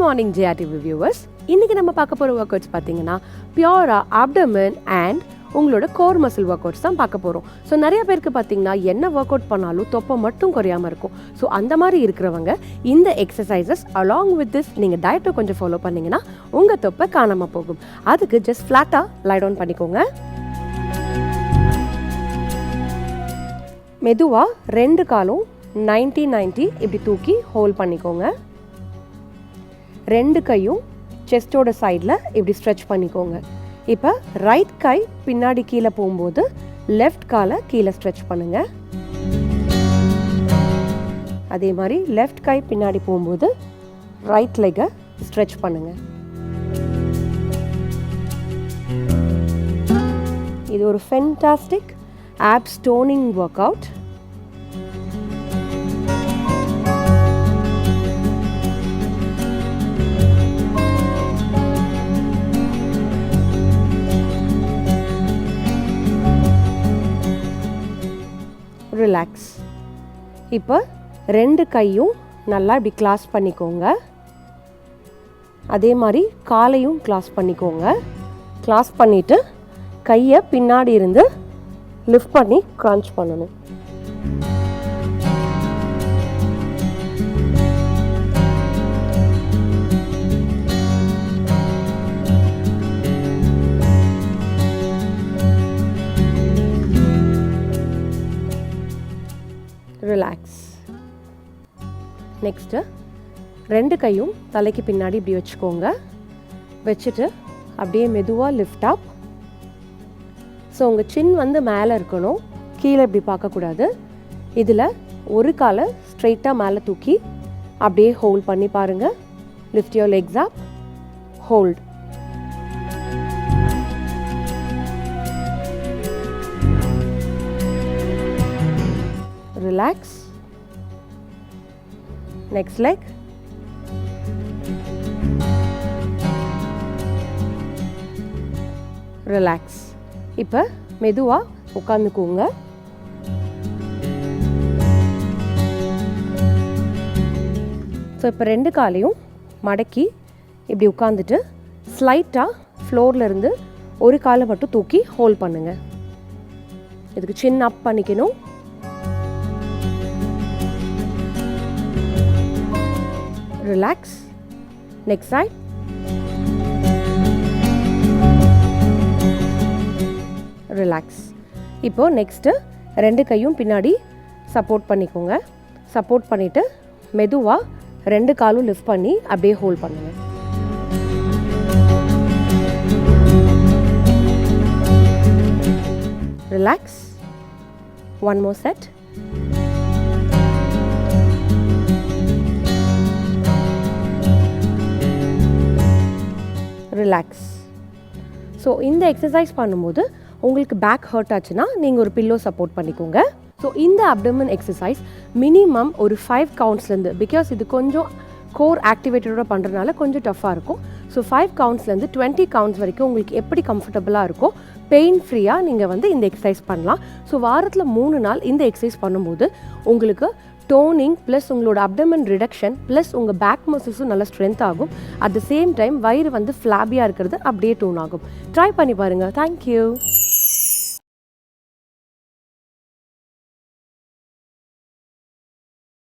Morning ஜேஆர்டிவி viewers இன்னைக்கு நம்ம பார்க்க போகிற ஒர்க் அவுட்ஸ் பார்த்தீங்கன்னா பியூரா ஆப்டமன் அண்ட் உங்களோட கோர் மசில் ஒர்க் அவுட்ஸ் தான் பார்க்க போகிறோம் ஸோ நிறைய பேருக்கு பார்த்தீங்கன்னா என்ன ஒர்க் அவுட் பண்ணாலும் தொப்பை மட்டும் குறையாமல் இருக்கும். ஸோ அந்த மாதிரி இருக்கிறவங்க இந்த எக்ஸசைசஸ் அலாங் வித் திஸ் நீங்கள் டயட்டை கொஞ்சம் ஃபாலோ பண்ணிங்கன்னா உங்கள் தொப்பை காணாமல் போகும். அதுக்கு ஜஸ்ட் ஃப்ளாட்டாக லைட் ஆன் பண்ணிக்கோங்க. மெதுவாக ரெண்டு காலும் 90 90 இப்படி தூக்கி ஹோல்ட் பண்ணிக்கோங்க. ரெண்டு கையும் செஸ்டோட சைடில் இப்படி ஸ்ட்ரெச் பண்ணிக்கோங்க. இப்போ ரைட் கை பின்னாடி கீழே போகும்போது லெஃப்ட் காலை கீழே ஸ்ட்ரெச் பண்ணுங்க. அதே மாதிரி லெஃப்ட் கை பின்னாடி போகும்போது ரைட் லெக்கை ஸ்ட்ரெச் பண்ணுங்க. இது ஒரு ஃபென்டாஸ்டிக் ஆப் ஸ்டோனிங் ஒர்க் அவுட் ரிலாக்ஸ் இப்போ ரெண்டு கையும் நல்லா இப்படி கிளாஸ் பண்ணிக்கோங்க. அதே மாதிரி காலையும் கிளாஸ் பண்ணிக்கோங்க. கிளாஸ் பண்ணிவிட்டு கையை பின்னாடி இருந்து லிஃப்ட் பண்ணி க்ரான்ச் பண்ணணும். ரிலாக்ஸ் நெக்ஸ்ட்டு ரெண்டு கையும் தலைக்கு பின்னாடி இப்படி வச்சுக்கோங்க. வச்சுட்டு அப்படியே மெதுவாக லிஃப்ட் அப் ஸோ உங்கள் சின் வந்து மேலே இருக்கணும். கீழே இப்படி பார்க்கக்கூடாது. இதில் ஒரு காலை ஸ்ட்ரெயிட்டாக மேலே தூக்கி அப்படியே ஹோல்ட் பண்ணி பாருங்கள் lift your legs up hold relax next leg relax இப்போ மெதுவாக உட்காந்துக்குங்க ஸோ இப்போ ரெண்டு காலையும் மடக்கி இப்படி உட்காந்துட்டு ஸ்லைட்டாக ஃப்ளோர்லேருந்து ஒரு காலை மட்டும் தூக்கி ஹோல்ட் பண்ணுங்க. இதுக்கு சின்ன அப் பண்ணிக்கணும். ரிலாக்ஸ் நெக்ஸ்ட் சைட் ரிலாக்ஸ் இப்போது நெக்ஸ்ட்டு ரெண்டு கையும் பின்னாடி சப்போர்ட் பண்ணிக்கோங்க. சப்போர்ட் பண்ணிவிட்டு மெதுவாக ரெண்டு காலும் லிஃப்ட் பண்ணி அப்படியே ஹோல்ட் பண்ணுங்கள் relax one more set relax so இந்த எக்ஸசைஸ் பண்ணும்போது உங்களுக்கு பேக் ஹர்ட் ஆச்சுன்னா நீங்கள் ஒரு பில்லோ சப்போர்ட் பண்ணிக்கோங்க. ஸோ இந்த அப்டமன் எக்ஸசைஸ் மினிமம் ஒரு ஃபைவ் கவுண்ட்ஸ்லேருந்து பிகாஸ் இது கொஞ்சம் கோர் ஆக்டிவேட்டடோட பண்ணுறதுனால கொஞ்சம் டஃப்பாக இருக்கும். ஸோ ஃபைவ் கவுண்ட்ஸ்லேருந்து டுவெண்ட்டி கவுண்ட்ஸ் வரைக்கும் உங்களுக்கு எப்படி கம்ஃபர்டபுளாக இருக்கோ பெயின் ஃப்ரீயாக நீங்கள் வந்து இந்த எக்ஸசைஸ் பண்ணலாம். ஸோ வாரத்தில் மூணு நாள் இந்த எக்ஸசைஸ் பண்ணும்போது உங்களுக்கு டோனிங் ப்ளஸ் உங்களோட அப்டமன் ரிடக்ஷன் ப்ளஸ் உங்கள் பேக் மசில்ஸும் நல்லா ஸ்ட்ரென்த் ஆகும். அட் த சேம் டைம் வயிறு வந்து ஃப்ளாபியாக இருக்கிறது அப்படியே டோன் ஆகும். ட்ரை பண்ணி பாருங்கள் தேங்க்யூ